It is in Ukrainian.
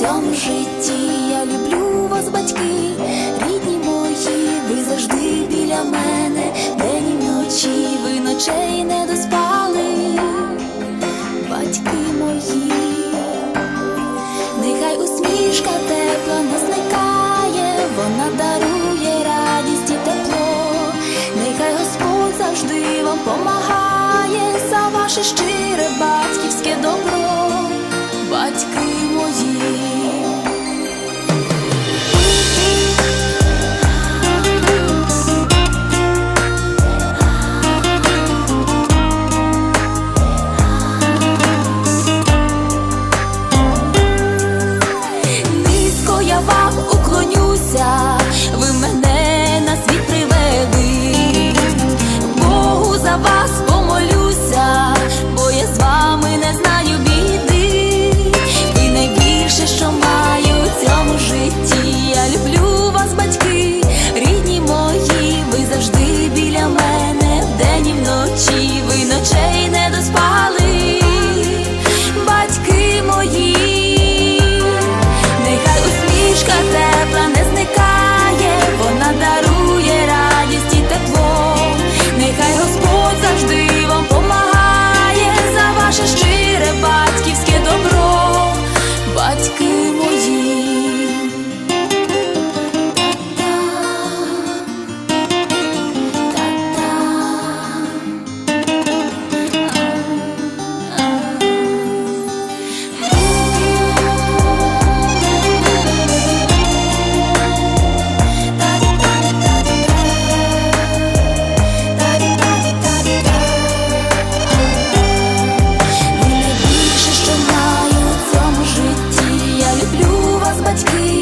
цьому житті. Я люблю вас, батьки, рідні мої, ви завжди біля мене, день і вночі, ви ночей не доспали, батьки мої, нехай усмішка тепла не зникає, вона дарує радість і тепло, нехай Господь завжди вам помагає. За ваше щире батьківське добро, Please. keep